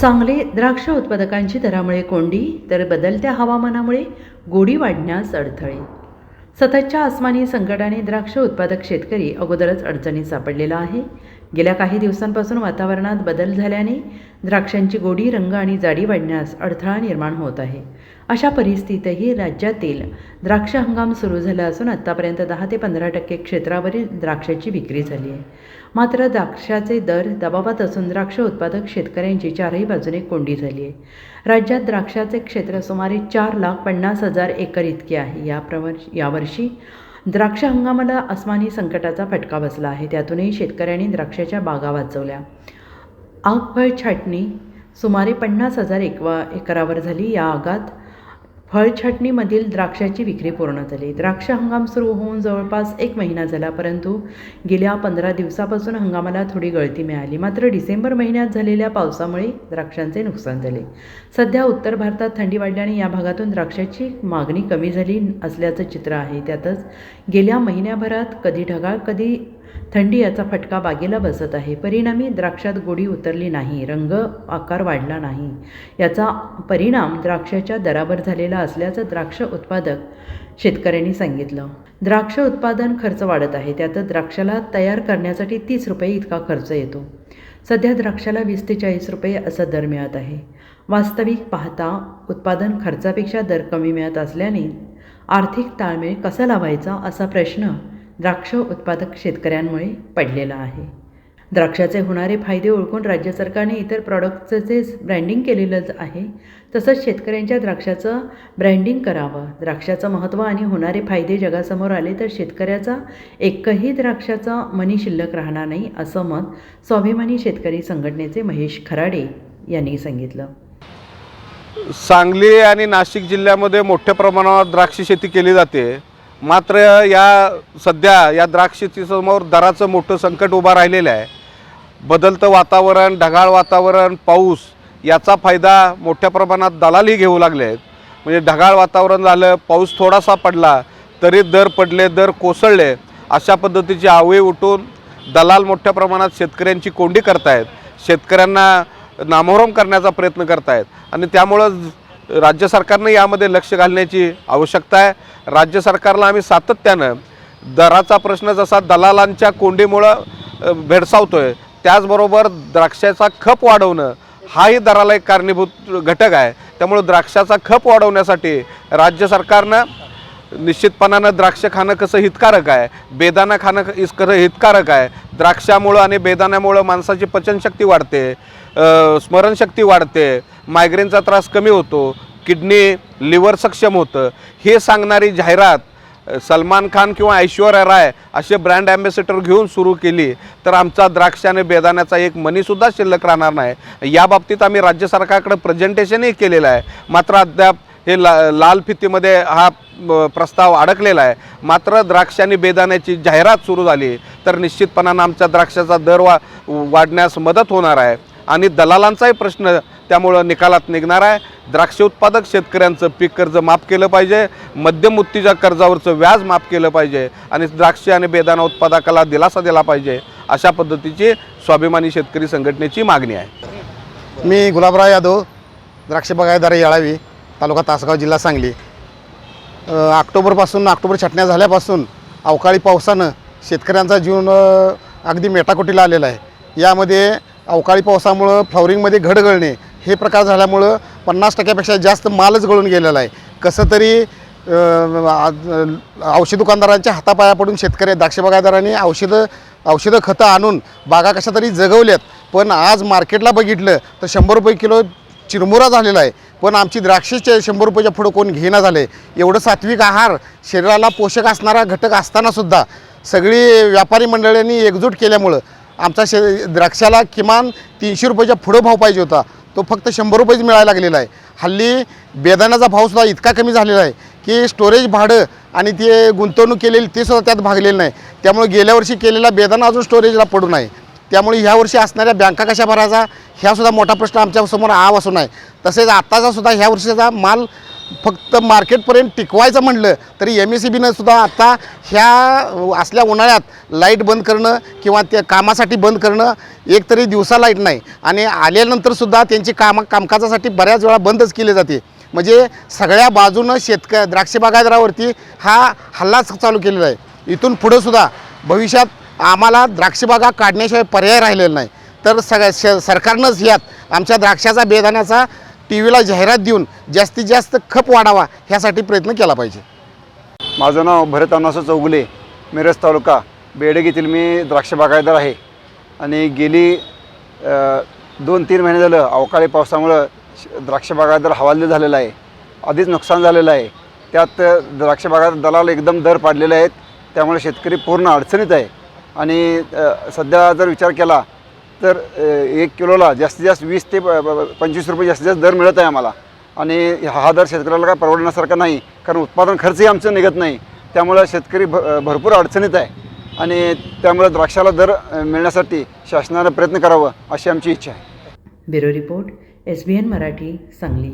चांगले द्राक्ष उत्पादकांची दरामुळे कोंडी तर बदलत्या हवामानामुळे गोडी वाढण्यास अडथळे. सततच्या आसमानी संकटाने द्राक्ष उत्पादक शेतकरी अगोदरच अडचणीत सापडलेला आहे. गेल्या काही दिवसांपासून वातावरणात बदल झाल्याने द्राक्षांची गोडी रंग आणि जाडी वाढण्यास अडथळा निर्माण होत आहे. अशा परिस्थितीतही राज्यातील द्राक्ष हंगाम सुरू झाला असून आत्तापर्यंत दहा ते पंधरा टक्के क्षेत्रावरील द्राक्षाची विक्री झाली आहे. मात्र द्राक्षाचे दर दबावात असून द्राक्ष उत्पादक शेतकऱ्यांची चारही बाजूने कोंडी झाली आहे. राज्यात द्राक्षाचे क्षेत्र सुमारे चार लाख पन्नास हजार एकर इतके आहे. या प्रवर यावर्षी द्राक्ष हंगामाला अस्मानी संकटाचा फटका बसला आहे. त्यातूनही शेतकऱ्यांनी द्राक्षाच्या बागा वाचवल्या. आगफळ छाटणी सुमारे पन्नास हजार एकवा एकरावर झाली. या आगात फळछाटणीमधील द्राक्षाची विक्री पूर्ण झाली. द्राक्ष हंगाम सुरू होऊन जवळपास एक महिना झाला परंतु गेल्या पंधरा दिवसापासून हंगामाला थोडी गळती मिळाली. मात्र डिसेंबर महिन्यात झालेल्या पावसामुळे द्राक्षांचे नुकसान झाले. सध्या उत्तर भारतात थंडी वाढल्याने या भागातून द्राक्षाची मागणी कमी झाली असल्याचं चित्र आहे. त्यातच गेल्या महिन्याभरात कधी ढगाळ कधी थंडी याचा फटका बागेला बसत आहे. परिणामी द्राक्षात गोडी उतरली नाही. रंग आकार वाढला नाही. याचा परिणाम द्राक्षाच्या दरावर झालेला असल्याचं द्राक्ष उत्पादक शेतकऱ्यांनी सांगितलं. द्राक्ष उत्पादन खर्च वाढत आहे. त्यातच द्राक्षाला तयार करण्यासाठी तीस रुपये इतका खर्च येतो. सध्या द्राक्षाला वीस ते चाळीस रुपये असा दर मिळत आहे. वास्तविक पाहता उत्पादन खर्चापेक्षा दर कमी मिळत असल्याने आर्थिक ताळमेळ कसा लावायचा असा प्रश्न द्राक्ष उत्पादक शेतकऱ्यांमुळे पडलेला आहे. द्राक्षाचे होणारे फायदे ओळखून राज्य सरकारने इतर प्रॉडक्टचं जे ब्रँडिंग केलेलंच आहे. तसंच शेतकऱ्यांच्या द्राक्षाचं ब्रँडिंग करावं. द्राक्षाचं महत्त्व आणि होणारे फायदे जगासमोर आले तर शेतकऱ्याचा एकही द्राक्षाचा मनी शिल्लक राहणार नाही असं मत स्वाभिमानी शेतकरी संघटनेचे महेश खराडे यांनी सांगितलं. सांगली आणि नाशिक जिल्ह्यामध्ये मोठ्या प्रमाणावर द्राक्ष शेती केली जाते. मात्र या सध्या या द्राक्षची समोर दराचं मोठं संकट उभं राहिलेलं आहे. बदलतं वातावरण ढगाळ वातावरण पाऊस याचा फायदा मोठ्या प्रमाणात दलालही घेऊ लागले आहेत. म्हणजे ढगाळ वातावरण झालं पाऊस थोडासा पडला तरी दर पडले दर कोसळले अशा पद्धतीची आवळी उठून दलाल मोठ्या प्रमाणात शेतकऱ्यांची कोंडी करतायत शेतकऱ्यांना नामोहरम करण्याचा प्रयत्न करतायत. आणि त्यामुळं राज्य सरकारनं यामध्ये लक्ष घालण्याची आवश्यकता आहे. राज्य सरकारला आम्ही सातत्यानं दराचा प्रश्न जसा दलालांच्या कोंडीमुळं भेडसावतो आहे त्याचबरोबर द्राक्षाचा खप वाढवणं हाही दराला एक कारणीभूत घटक आहे. त्यामुळं द्राक्षाचा खप वाढवण्यासाठी राज्य सरकारनं निश्चितपणानं द्राक्ष खाणं कसं हितकारक आहे? बेदाना खाणं इस कसं हितकारक आहे? द्राक्षामुळं आणि बेदाण्यामुळं माणसाची पचनशक्ती वाढते स्मरणशक्ती वाढते मायग्रेनचा त्रास कमी होतो किडनी लिव्हर सक्षम होतं. हे सांगणारी जाहिरात सलमान खान किंवा ऐश्वर्या राय असे ब्रँड ॲम्बॅसेडर घेऊन सुरू केली तर आमचा द्राक्ष आणि बेदाण्याचा एक मनीसुद्धा शिल्लक राहणार नाही. या बाबतीत आम्ही राज्य सरकारकडे प्रेझेंटेशनही केलेलं आहे. मात्र अद्याप हे ला लाल फितीमध्ये हा प्रस्ताव अडकलेला आहे. मात्र द्राक्ष आणि बेदाण्याची जाहिरात सुरू झाली तर निश्चितपणानं आमच्या द्राक्षाचा दर वा वाढण्यास मदत होणार आहे. आणि दलालांचाही प्रश्न त्यामुळं निकालात निघणार आहे. द्राक्ष उत्पादक शेतकऱ्यांचं पीक कर्ज माफ केलं पाहिजे. मध्यम उत्तीच्या कर्जावरचं व्याज माफ केलं पाहिजे. आणि द्राक्ष आणि बेदाना उत्पादकाला दिलासा दिला पाहिजे. अशा पद्धतीची स्वाभिमानी शेतकरी संघटनेची मागणी आहे. मी गुलाबराव यादव द्राक्ष बागायतदार याळावी. तालुका तासगाव जिल्हा सांगली. ऑक्टोबरपासून ऑक्टोबर छटण्या झाल्यापासून अवकाळी पावसानं शेतकऱ्यांचा जीवन अगदी मेटाकोटीला आलेला आहे. यामध्ये अवकाळी पावसामुळं फ्लॉवरिंगमध्ये घड गळणे हे प्रकार झाल्यामुळं पन्नास टक्क्यापेक्षा जास्त मालच गळून गेलेला आहे. कसं तरी औषध दुकानदारांच्या हातापाया पडून शेतकरी द्राक्षबागायदारांनी औषधं औषधं खतं आणून बागा कशा तरी जगवल्यात. पण आज मार्केटला बघितलं तर शंभर रुपये किलो चिरमुरा झालेला आहे. पण आमची द्राक्षेचे शंभर रुपयाच्या पुढं कोण घेणं झाले. एवढं सात्विक आहार शरीराला पोषक असणारा घटक असतानासुद्धा सगळी व्यापारी मंडळींनी एकजूट केल्यामुळं आमचा शे द्राक्षाला किमान तीनशे रुपयाच्या पुढं भाव पाहिजे होता. तो फक्त शंभर रुपयेच मिळायला लागलेला आहे. हल्ली बेदाण्याचा भावसुद्धा इतका कमी झालेला आहे की स्टोरेज भाडं आणि ते गुंतवणूक केलेली ते सुद्धा त्यात भागलेलं नाही. त्यामुळे गेल्या वर्षी केलेला बेदाणा अजून स्टोरेजला पडू नये त्यामुळे ह्या वर्षी असणाऱ्या बँका कशा भरायचा ह्यासुद्धा मोठा प्रश्न आमच्यासमोर आव असून आहे तसेच आत्ताचा सुद्धा ह्या वर्षीचा माल फक्त मार्केटपर्यंत टिकवायचं म्हटलं तरी एम एस सी बीनं सुद्धा आता ह्या असल्या उन्हाळ्यात लाइट बंद करणं किंवा त्या कामासाठी बंद करणं एक तरी दिवसा लाइट नाही. आणि आल्यानंतरसुद्धा त्यांची कामा कामकाजासाठी बऱ्याच वेळा बंदच केली जाते. म्हणजे सगळ्या बाजूनं शेतक द्राक्षबागायदरावरती हा हल्लाच चालू केलेला आहे. इथून पुढंसुद्धा भविष्यात आम्हाला द्राक्षबागा काढण्याशिवाय पर्याय राहिलेला नाही. तर सगळ्या श सरकारनंच यात आमच्या द्राक्षाचा बेदाण्याचा टी व्हीला जाहिरात देऊन जास्तीत जास्त खप वाढावा ह्यासाठी प्रयत्न केला पाहिजे. माझं नाव भरत अण्णासं चौगुले मिरज तालुका बेडग येथील मी द्राक्ष बागायदार आहे. आणि गेली दोन तीन महिने झालं अवकाळी पावसामुळं श- द्राक्ष बागायदार हवालदिल झालेला आहे. आधीच नुकसान झालेलं आहे. त्यात द्राक्ष बागायत दलाल एकदम दर पाडलेले आहेत. त्यामुळे शेतकरी पूर्ण अडचणीत आहे. आणि सध्या जर विचार केला तर एक किलोला जास्तीत जास्त वीस ते प- पंचवीस रुपये जास्तीत जास्त दर मिळत आहे आम्हाला. आणि हा दर शेतकऱ्याला काय परवडण्यासारखा नाही कारण उत्पादन खर्चही आमचं निघत नाही. त्यामुळं शेतकरी भ भरपूर अडचणीत आहे. आणि त्यामुळे द्राक्षाला दर मिळण्यासाठी शासनानं प्रयत्न करावं अशी आमची इच्छा आहे. Bureau report S B N Marathi Sangli.